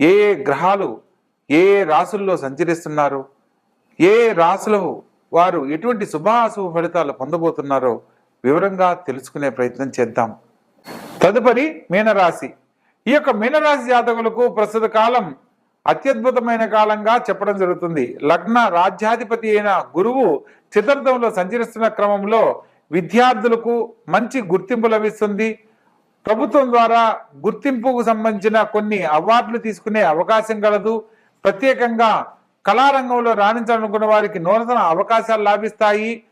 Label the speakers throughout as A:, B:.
A: ఏ ఏ గ్రహాలు ఏ ఏ రాసుల్లో సంచరిస్తున్నారు? ఏ ఏ రాసులు వారు ఎటువంటి శుభాశుభ ఫలితాలు పొందబోతున్నారో వివరంగా తెలుసుకునే ప్రయత్నం చేద్దాం. తదుపరి మీనరాశి. ఈ యొక్క మీనరాశి జాతకులకు ప్రస్తుత కాలం అత్యద్భుతమైన కాలంగా చెప్పడం జరుగుతుంది. లగ్న రాజ్యాధిపతి అయిన గురువు చతుర్థంలో సంచరిస్తున్న క్రమంలో విద్యార్థులకు మంచి గుర్తింపు లభిస్తుంది. ప్రభుత్వం ద్వారా గుర్తింపుకు సంబంధించిన కొన్ని అవార్డులు తీసుకునే అవకాశం కలదు. ప్రత్యేకంగా కళారంగంలో రాణించాలనుకున్న వారికి నూతన అవకాశాలు లాభిస్తాయి.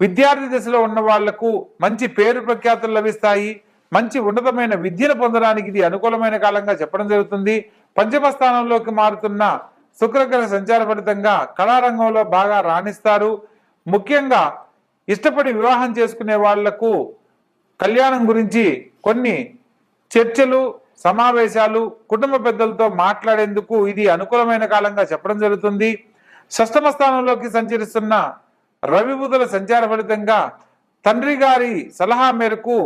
A: విద్యార్థి దశలో ఉన్న వాళ్ళకు మంచి పేరు ప్రఖ్యాతులు లభిస్తాయి. మంచి ఉన్నతమైన విద్యను పొందడానికి ఇది అనుకూలమైన కాలంగా చెప్పడం జరుగుతుంది. పంచమ స్థానంలోకి మారుతున్న శుక్రగ్రహ సంచార ఫలితంగా కళారంగంలో బాగా రాణిస్తారు. ముఖ్యంగా ఇష్టపడి వివాహం చేసుకునే వాళ్ళకు కళ్యాణం గురించి కొన్ని చర్చలు సమావేశాలు కుటుంబ పెద్దలతో మాట్లాడేందుకు ఇది అనుకూలమైన కాలంగా చెప్పడం జరుగుతుంది. షష్టమ స్థానంలోకి సంచరిస్తున్న రవి బుధుల సంచార ఫలితంగా తండ్రి గారి సలహా మేరకు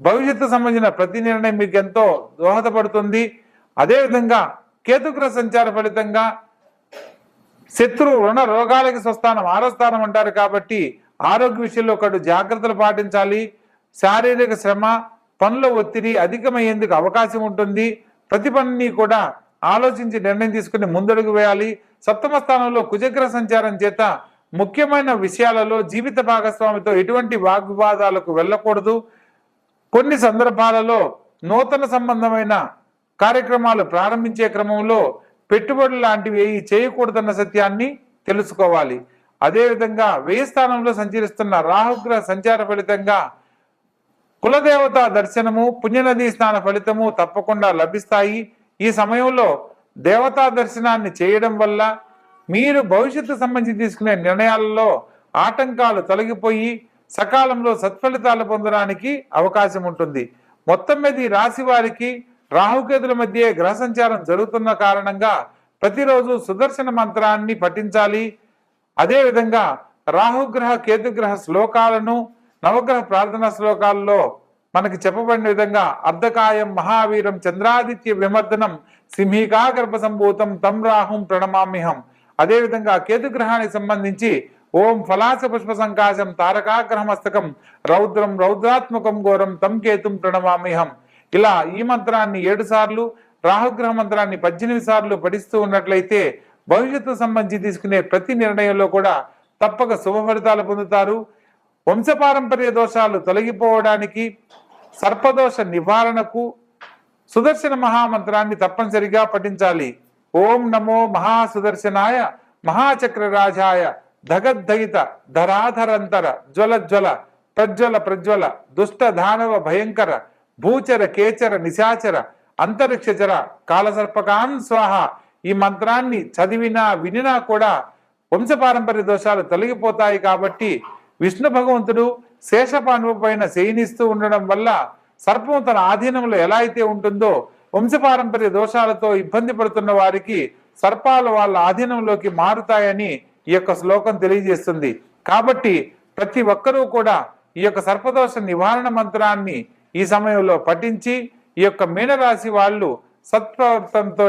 A: భవిష్యత్తు సంబంధించిన ప్రతి నిర్ణయం మీకు ఎంతో దోహదపడుతుంది. అదేవిధంగా కేతుగ్రహ సంచార ఫలితంగా శత్రు రుణ రోగాలకి స్వస్థానం ఆరో స్థానం అంటారు కాబట్టి ఆరోగ్య విషయంలో ఒకటి జాగ్రత్తలు పాటించాలి. శారీరక శ్రమ పనుల ఒత్తిడి అధికమయ్యేందుకు అవకాశం ఉంటుంది. ప్రతి పనిని కూడా ఆలోచించి నిర్ణయం తీసుకుని ముందడుగు వేయాలి. సప్తమ స్థానంలో కుజగ్ర సంచారం చేత ముఖ్యమైన విషయాలలో జీవిత భాగస్వామితో ఎటువంటి వాగ్వివాదాలకు వెళ్ళకూడదు. కొన్ని సందర్భాలలో నూతన సంబంధమైన కార్యక్రమాలు ప్రారంభించే క్రమంలో పెట్టుబడులు లాంటివి ఏవి చేయకూడదన్న సత్యాన్ని తెలుసుకోవాలి. అదేవిధంగా వ్యయ స్థానంలో సంచరిస్తున్న రాహుగ్రహ సంచార ఫలితంగా కులదేవత దర్శనము పుణ్యనది స్నాన ఫలితము తప్పకుండా లభిస్తాయి. ఈ సమయంలో దేవతా దర్శనాన్ని చేయడం వల్ల మీరు భవిష్యత్తు సంబంధించి తీసుకునే నిర్ణయాలలో ఆటంకాలు తొలగిపోయి సకాలంలో సత్ఫలితాలు పొందడానికి అవకాశం ఉంటుంది. మొత్తం మీద ఈ రాశి వారికి రాహుకేతుల మధ్య గ్రహ సంచారం జరుగుతున్న కారణంగా ప్రతిరోజు సుదర్శన మంత్రాన్ని పఠించాలి. అదేవిధంగా రాహుగ్రహ కేతుగ్రహ శ్లోకాలను నవగ్రహ ప్రార్థనా శ్లోకాల్లో మనకి చెప్పబడిన విధంగా అర్ధకాయం మహావీరం చంద్రాదిత్య విమర్దనం సింహికా గర్భ సంభూతం తం రాహుం ప్రణమామిహం అదేవిధంగా కేతుగ్రహానికి సంబంధించి ఓం ఫలాస పుష్ప సంకాశం తారకాగ్రహమస్తకం రౌద్రం రౌద్రాత్మకం ఘోరం తం కేతుం ప్రణమామిహం ఇలా ఈ మంత్రాన్ని ఏడు సార్లు రాహుగ్రహ మంత్రాన్ని పద్దెనిమిది సార్లు పఠిస్తూ ఉన్నట్లయితే భవిష్యత్తు సంబంధించి తీసుకునే ప్రతి నిర్ణయంలో కూడా తప్పక శుభ ఫలితాలు పొందుతారు. వంశపారంపర్య దోషాలు తొలగిపోవడానికి సర్పదోష నివారణకు సుదర్శన మహామంత్రాన్ని తప్పనిసరిగా పఠించాలి. ఓం నమో మహాసుదర్శనాయ మహాచక్రరాజాయ ధగద్ధగిత ధరాధరంతర జ్వల జ్వల ప్రజ్వల ప్రజ్వల దుష్ట దానవ భయంకర భూచర కేచర నిశాచర అంతరిక్షచర కాలసర్పకాన్ స్వాహ. ఈ మంత్రాన్ని చదివినా వినినా కూడా వంశపారంపర్య దోషాలు తొలగిపోతాయి కాబట్టి విష్ణు భగవంతుడు శేషపాండవ పైన శయనిస్తూ ఉండడం వల్ల సర్పం తన ఆధీనంలో ఎలా అయితే ఉంటుందో వంశపారంపర్య దోషాలతో ఇబ్బంది పడుతున్న వారికి సర్పాలు వాళ్ళ ఆధీనంలోకి మారుతాయని ఈ యొక్క శ్లోకం తెలియజేస్తుంది. కాబట్టి ప్రతి ఒక్కరూ కూడా ఈ యొక్క సర్పదోష నివారణ మంత్రాన్ని ఈ సమయంలో పఠించి ఈ యొక్క మీనరాశి వాళ్ళు సత్ప్రవర్తనతో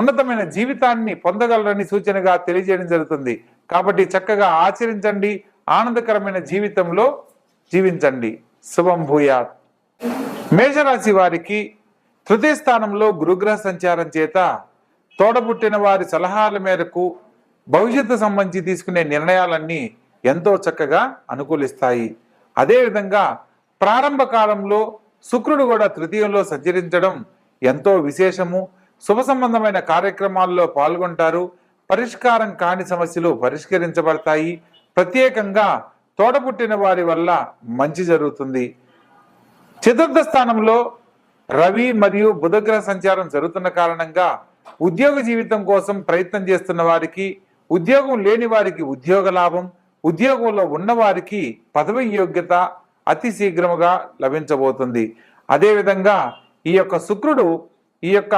A: ఉన్నతమైన జీవితాన్ని పొందగలరని సూచనగా తెలియజేయడం జరుగుతుంది. కాబట్టి చక్కగా ఆచరించండి. ఆనందకరమైన జీవితంలో జీవించండి. శుభం భూయాత్. మేషరాశి వారికి తృతీయ స్థానంలో గురుగ్రహ సంచారం చేత తోడబుట్టిన వారి సలహాల మేరకు భవిష్యత్తు సంబంధించి తీసుకునే నిర్ణయాలన్నీ ఎంతో చక్కగా అనుకూలిస్తాయి. అదేవిధంగా ప్రారంభ కాలంలో శుక్రుడు కూడా తృతీయంలో సంచరించడం ఎంతో విశేషము. శుభ సంబంధమైన కార్యక్రమాల్లో పాల్గొంటారు. పరిష్కారం కాని సమస్యలు పరిష్కరించబడతాయి. ప్రత్యేకంగా తోడపుట్టిన వారి వల్ల మంచి జరుగుతుంది. చతుర్థ స్థానంలో రవి మరియు బుధగ్రహ సంచారం జరుగుతున్న కారణంగా ఉద్యోగ జీవితం కోసం ప్రయత్నం చేస్తున్న వారికి ఉద్యోగం లేని వారికి ఉద్యోగ లాభం ఉద్యోగంలో ఉన్నవారికి పదవి యోగ్యత అతి శీఘ్రముగా లభించబోతుంది. అదేవిధంగా ఈ యొక్క శుక్రుడు ఈ యొక్క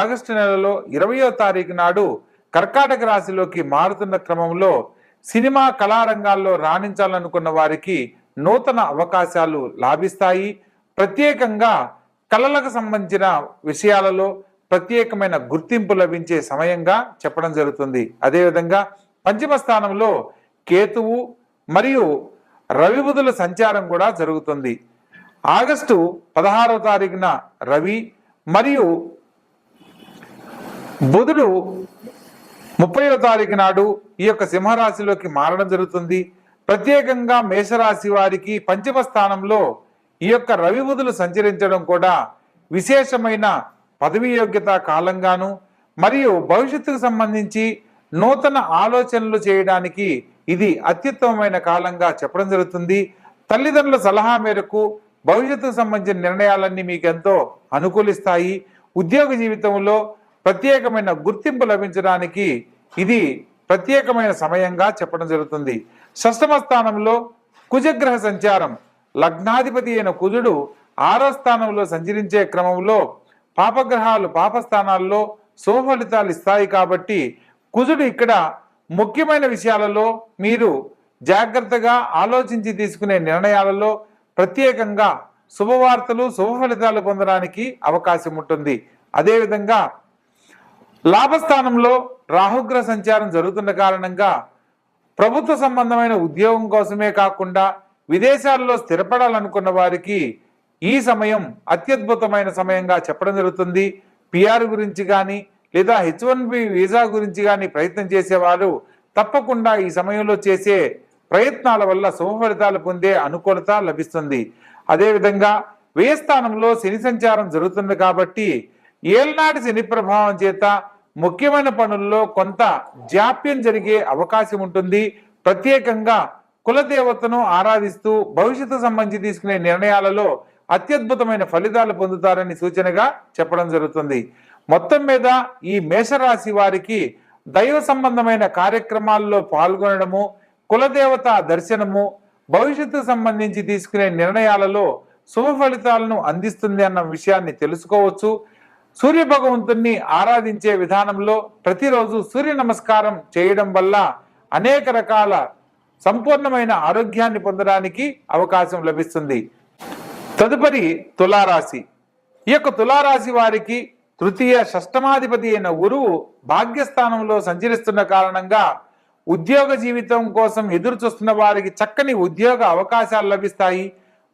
A: ఆగస్టు నెలలో ఇరవయో తారీఖు నాడు కర్కాటక రాశిలోకి మారుతున్న క్రమంలో సినిమా కళారంగాల్లో రాణించాలనుకున్న వారికి నూతన అవకాశాలు లాభిస్తాయి. ప్రత్యేకంగా కళలకు సంబంధించిన విషయాలలో ప్రత్యేకమైన గుర్తింపు లభించే సమయంగా చెప్పడం జరుగుతుంది. అదేవిధంగా పంచమ స్థానంలో కేతువు మరియు రవి బుధుల సంచారం కూడా జరుగుతుంది. ఆగస్టు పదహారవ తారీఖున రవి మరియు బుధుడు ముప్పైవ తారీఖు నాడు ఈ యొక్క సింహరాశిలోకి మారడం జరుగుతుంది. ప్రత్యేకంగా మేషరాశి వారికి పంచమ స్థానంలో ఈ యొక్క రవి బుధులు సంచరించడం కూడా విశేషమైన పదవీ యోగ్యత కాలంగాను మరియు భవిష్యత్తుకు సంబంధించి నూతన ఆలోచనలు చేయడానికి ఇది అత్యుత్తమమైన కాలంగా చెప్పడం జరుగుతుంది. తల్లిదండ్రుల సలహా మేరకు భవిష్యత్తుకు సంబంధించిన నిర్ణయాలన్నీ మీకు ఎంతో అనుకూలిస్తాయి. ఉద్యోగ జీవితంలో ప్రత్యేకమైన గుర్తింపు లభించడానికి ఇది ప్రత్యేకమైన సమయంగా చెప్పడం జరుగుతుంది. షష్టమ స్థానంలో కుజగ్రహ సంచారం. లగ్నాధిపతి అయిన కుజుడు ఆరో స్థానంలో సంచరించే క్రమంలో పాపగ్రహాలు పాపస్థానాల్లో శుభఫలితాలు ఇస్తాయి కాబట్టి కుజుడు ఇక్కడ ముఖ్యమైన విషయాలలో మీరు జాగ్రత్తగా ఆలోచించి తీసుకునే నిర్ణయాలలో ప్రత్యేకంగా శుభవార్తలు శుభ ఫలితాలు పొందడానికి అవకాశం ఉంటుంది. అదేవిధంగా లాభస్థానంలో రాహుగ్రహ సంచారం జరుగుతున్న కారణంగా ప్రభుత్వ సంబంధమైన ఉద్యోగం కోసమే కాకుండా విదేశాల్లో స్థిరపడాలనుకున్న వారికి ఈ సమయం అత్యద్భుతమైన సమయంగా చెప్పడం జరుగుతుంది. పిఆర్ గురించి కానీ లేదా హెచ్ వన్ బి వీసా గురించి కానీ ప్రయత్నం చేసేవారు తప్పకుండా ఈ సమయంలో చేసే ప్రయత్నాల వల్ల శుభ ఫలితాలు పొందే అనుకూలత లభిస్తుంది. అదేవిధంగా వ్యయస్థానంలో శని సంచారం జరుగుతుంది కాబట్టి ఏళ్నాటి శని ప్రభావం చేత ముఖ్యమైన పనుల్లో కొంత జాప్యం జరిగే అవకాశం ఉంటుంది. ప్రత్యేకంగా కులదేవతను ఆరాధిస్తూ భవిష్యత్తు సంబంధించి తీసుకునే నిర్ణయాలలో అత్యద్భుతమైన ఫలితాలు పొందుతారని సూచనగా చెప్పడం జరుగుతుంది. మొత్తం మీద ఈ మేషరాశి వారికి దైవ సంబంధమైన కార్యక్రమాల్లో పాల్గొనడము కులదేవత దర్శనము భవిష్యత్తు సంబంధించి తీసుకునే నిర్ణయాలలో శుభ ఫలితాలను అందిస్తుంది అన్న విషయాన్ని తెలుసుకోవచ్చు. సూర్య భగవంతుణ్ణి ఆరాధించే విధానంలో ప్రతిరోజు సూర్య నమస్కారం చేయడం వల్ల అనేక రకాల సంపూర్ణమైన ఆరోగ్యాన్ని పొందడానికి అవకాశం లభిస్తుంది. తదుపరి తులారాశి. ఈ యొక్క తులారాశి వారికి తృతీయ షష్టమాధిపతి అయిన గురువు భాగ్యస్థానంలో సంచరిస్తున్న కారణంగా ఉద్యోగ జీవితం కోసం ఎదురు చూస్తున్న వారికి చక్కని ఉద్యోగ అవకాశాలు లభిస్తాయి.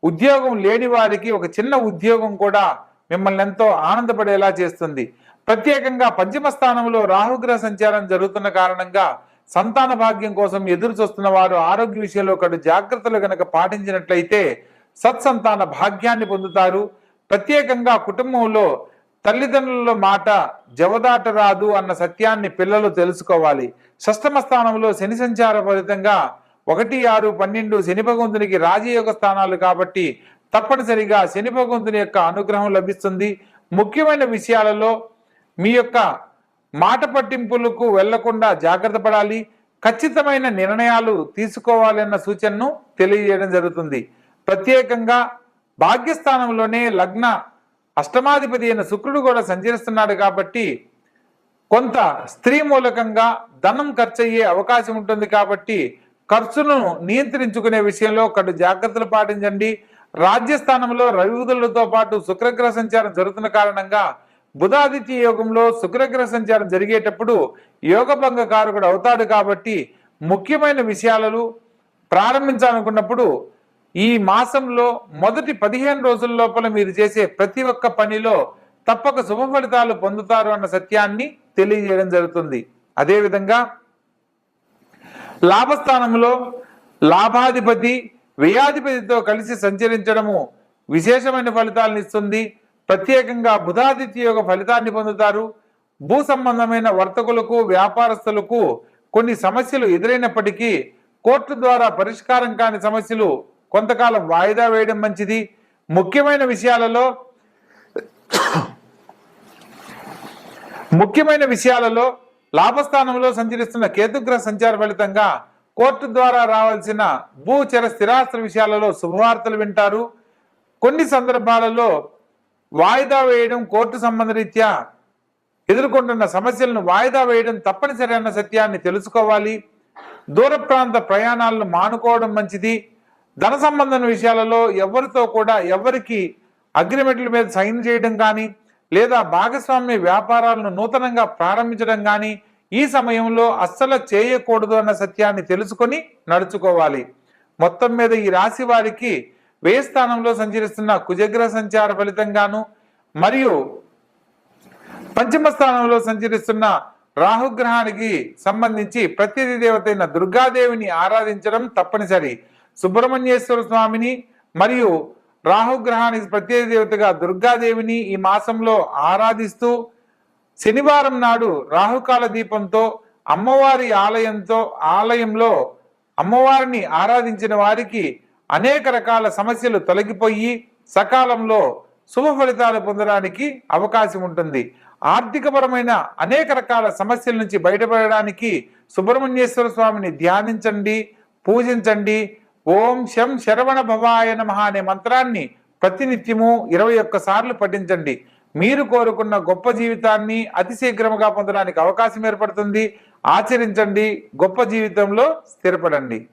A: ఉద్యోగం లేని వారికి ఒక చిన్న ఉద్యోగం కూడా మిమ్మల్ని ఎంతో ఆనందపడేలా చేస్తుంది. ప్రత్యేకంగా పంచమ స్థానంలో రాహుగ్రహ సంచారం జరుగుతున్న కారణంగా సంతాన భాగ్యం కోసం ఎదురు చూస్తున్న వారు ఆరోగ్య విషయంలో ఒకటి జాగ్రత్తలు గనక పాటించినట్లయితే సత్సంతాన భాగ్యాన్ని పొందుతారు. ప్రత్యేకంగా కుటుంబంలో తల్లిదండ్రుల మాట జవదాట రాదు అన్న సత్యాన్ని పిల్లలు తెలుసుకోవాలి. షష్టమ స్థానంలో శని సంచార ఫలితంగా ఒకటి ఆరు పన్నెండు శని భగవంతునికి రాజయోగ స్థానాలు కాబట్టి తప్పనిసరిగా శని భగవంతుని యొక్క అనుగ్రహం లభిస్తుంది. ముఖ్యమైన విషయాలలో మీ యొక్క మాట పట్టింపులకు వెళ్ళకుండా జాగ్రత్త పడాలి. ఖచ్చితమైన నిర్ణయాలు తీసుకోవాలన్న సూచనను తెలియజేయడం జరుగుతుంది. ప్రత్యేకంగా భాగ్యస్థానంలోనే లగ్న అష్టమాధిపతి అయిన శుక్రుడు కూడా సంచరిస్తున్నాడు కాబట్టి కొంత స్త్రీ మూలకంగా ధనం ఖర్చు అయ్యే అవకాశం ఉంటుంది కాబట్టి ఖర్చును నియంత్రించుకునే విషయంలో కడు జాగ్రత్తలు పాటించండి. రాజ్యస్థానంలో రవిబుధులతో పాటు శుక్రగ్రహ సంచారం జరుగుతున్న కారణంగా బుధాదిత్య యోగంలో శుక్రగ్రహ సంచారం జరిగేటప్పుడు యోగభంగ కారకుడు అవుతాడు కాబట్టి ముఖ్యమైన విషయాలను ప్రారంభించాలనుకున్నప్పుడు ఈ మాసంలో మొదటి పదిహేను రోజుల లోపల మీరు చేసే ప్రతి ఒక్క పనిలో తప్పక శుభ ఫలితాలు పొందుతారు అన్న సత్యాన్ని తెలియజేయడం జరుగుతుంది. అదేవిధంగా లాభస్థానంలో లాభాధిపతి వ్యయాధిపతితో కలిసి సంచరించడము విశేషమైన ఫలితాలను ఇస్తుంది. ప్రత్యేకంగా బుధాదిత్య యొక్క ఫలితాన్ని పొందుతారు. భూ సంబంధమైన వర్తకులకు వ్యాపారస్తులకు కొన్ని సమస్యలు ఎదురైనప్పటికీ కోర్టు ద్వారా పరిష్కారం కాని సమస్యలు కొంతకాలం వాయిదా వేయడం మంచిది. ముఖ్యమైన విషయాలలో ముఖ్యమైన విషయాలలో లాభస్థానంలో సంచరిస్తున్న కేతుగ్రహ సంచార ఫలితంగా కోర్టు ద్వారా రావాల్సిన భూచర స్థిరాస్త్ర విషయాలలో శుభవార్తలు వింటారు. కొన్ని సందర్భాలలో వాయిదా వేయడం కోర్టు సంబంధ రీత్యా ఎదుర్కొంటున్న సమస్యలను వాయిదా వేయడం తప్పనిసరి అన్న సత్యాన్ని తెలుసుకోవాలి. దూర ప్రాంత ప్రయాణాలను మానుకోవడం మంచిది. ధన సంబంధం విషయాలలో ఎవరితో కూడా ఎవరికి అగ్రిమెంట్ల మీద సైన్ చేయడం కానీ లేదా భాగస్వామ్య వ్యాపారాలను నూతనంగా ప్రారంభించడం కానీ ఈ సమయంలో అస్సలు చేయకూడదు అన్న సత్యాన్ని తెలుసుకొని నడుచుకోవాలి. మొత్తం మీద ఈ రాశి వారికి వ్యయ స్థానంలో సంచరిస్తున్న కుజగ్రహ సంచార ఫలితంగాను మరియు పంచమ స్థానంలో సంచరిస్తున్న రాహుగ్రహానికి సంబంధించి ప్రతినిధి దేవతైన దుర్గాదేవిని ఆరాధించడం తప్పనిసరి. సుబ్రహ్మణ్యేశ్వర స్వామిని మరియు రాహుగ్రహానికి ప్రత్యేక దేవతగా దుర్గాదేవిని ఈ మాసంలో ఆరాధిస్తూ శనివారం నాడు రాహుకాల దీపంతో అమ్మవారి ఆలయంతో ఆలయంలో అమ్మవారిని ఆరాధించిన వారికి అనేక రకాల సమస్యలు తొలగిపోయి సకాలంలో శుభ ఫలితాలు పొందడానికి అవకాశం ఉంటుంది. ఆర్థికపరమైన అనేక రకాల సమస్యల నుంచి బయటపడడానికి సుబ్రహ్మణ్యేశ్వర స్వామిని ధ్యానించండి పూజించండి. ఓం శం శరవణ భవాయ నమ అనే మంత్రాన్ని ప్రతినిత్యము ఇరవై ఒక్క సార్లు పఠించండి. మీరు కోరుకున్న గొప్ప జీవితాన్ని అతి శీఘ్రముగా పొందడానికి అవకాశం ఏర్పడుతుంది. ఆచరించండి. గొప్ప జీవితంలో స్థిరపడండి.